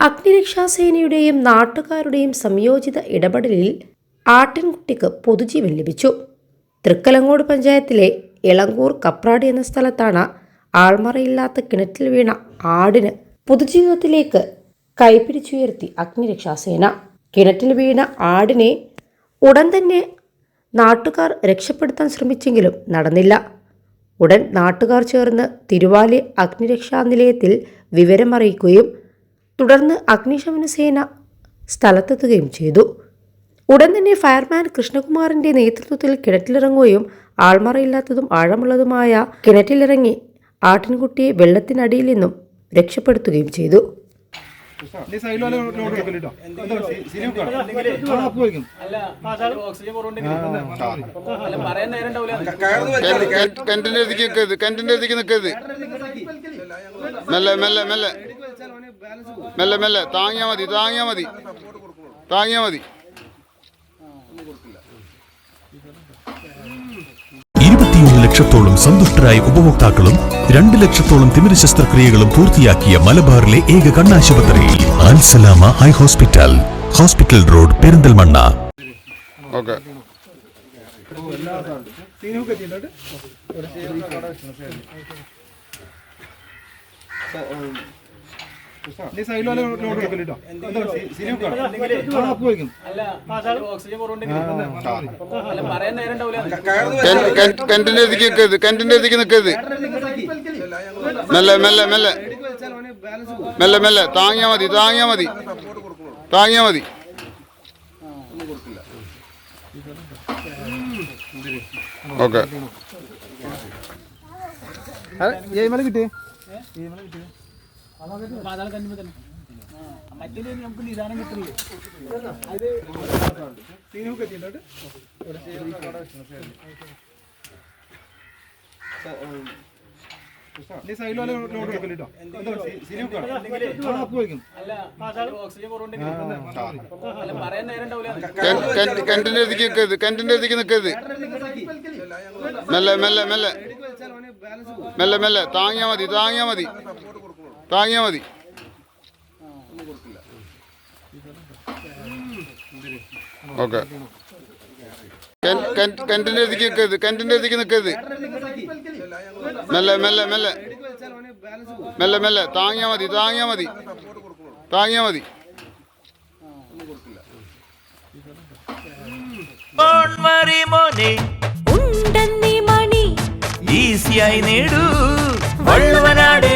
അഗ്നിരക്ഷാസേനയുടെയും നാട്ടുകാരുടെയും സംയോജിത ഇടപെടലിൽ ആട്ടിൻകുട്ടിക്ക് പൊതുജീവൻ ലഭിച്ചു. തൃക്കലങ്ങോട് പഞ്ചായത്തിലെ ഇളങ്കൂർ കപ്രാടി എന്ന സ്ഥലത്താണ് ആൾമറയില്ലാത്ത കിണറ്റിൽ വീണ ആടിന് പൊതുജീവിതത്തിലേക്ക് കൈപിടിച്ചുയർത്തി അഗ്നിരക്ഷാസേന കിണറ്റിൽ വീണ ആടിനെ ഉടൻ തന്നെ നാട്ടുകാർ രക്ഷപ്പെടുത്താൻ ശ്രമിച്ചെങ്കിലും നടന്നില്ല. ഉടൻ നാട്ടുകാർ ചേർന്ന് തിരുവാലി അഗ്നിരക്ഷാ നിലയത്തിൽ വിവരമറിയിക്കുകയും തുടർന്ന് അഗ്നിശമന സേന സ്ഥലത്തെത്തുകയും ചെയ്തു ഉടൻ തന്നെ ഫയർമാൻ കൃഷ്ണകുമാറിന്റെ നേതൃത്വത്തിൽ കിണറ്റിലിറങ്ങുകയും ആൾമറയില്ലാത്തതും ആഴമുള്ളതുമായ കിണറ്റിലിറങ്ങി ആട്ടിൻകുട്ടിയെ വെള്ളത്തിനടിയിൽ നിന്നും രക്ഷപ്പെടുത്തുകയും ചെയ്തു നീ സൈഡിൽ വല്ല ലോഡ് എടുക്കൽ കേട്ടോ. എന്താ സി- സിനിമ കാണാം. ആ, അപ്പ് വയ്ക്കും. ഓക്സിജൻ കുറവുണ്ടെങ്കിൽ അല്ല പറയാൻ നേരം ഉണ്ടാവില്ല കെന്റിന്റെ അടുത്തേക്ക് നിൽക്കരുത് കെന്റിന്റെ നിൽക്കരുത് മെല്ലെ മെല്ലെ മെല്ലെ മെല്ലെ മെല്ലെ. താങ്ങിയാ മതി താങ്ങിയാ മതി. താങ്ങിയാ മതി. ഇരുപത്തിയൊന്ന് ലക്ഷത്തോളം സന്തുഷ്ടരായ ഉപഭോക്താക്കളും രണ്ട് ലക്ഷത്തോളം തിമിര ശസ്ത്രക്രിയകളും പൂർത്തിയാക്കിയ മലബാറിലെ ഏക കണ്ണാശുപത്രി Ansalama high hospital hospital road Perinthalmanna. Okay. കെന്റിന്റെ അടുത്തേക്ക് നിൽക്കരുത് കെന്റിന്റെ അടുത്തേക്ക് നിൽക്കരുത് മെല്ലെ മെല്ലെ മെല്ലെ മെല്ലെ മെല്ലെ താങ്ങിയാ മതി താങ്ങിയാ മതി താങ്ങിയാ മതി ഓക്കെ കിട്ടിയേ കിട്ടിയേ പാതാളം കെന്റിന്റെ അതിക്ക് നിൽക്കരുത് കെന്റിന്റെ അതിക്ക് നിൽക്കരുത് മെല്ലെ മെല്ലെ മെല്ലെ. മെല്ലെ മെല്ലെ. താങ്ങിയാ മതി താങ്ങിയാ മതി. താങ്ങിയാ മതി. ഓക്കെ. കെന്റിന്റെ അടുത്തേക്ക് നിൽക്കരുത്. കെന്റിന്റെ അടുത്തേക്ക് നിൽക്കരുത്. മെല്ലെ മെല്ലെ മെല്ലെ. മെല്ലെ മെല്ലെ. താങ്ങിയാ മതി താങ്ങിയാ മതി. താങ്ങിയാ മതി. ഉണ്ടെന്നീ മണി. ഈസിയായി നേടൂ. വള്ളുവനാട്.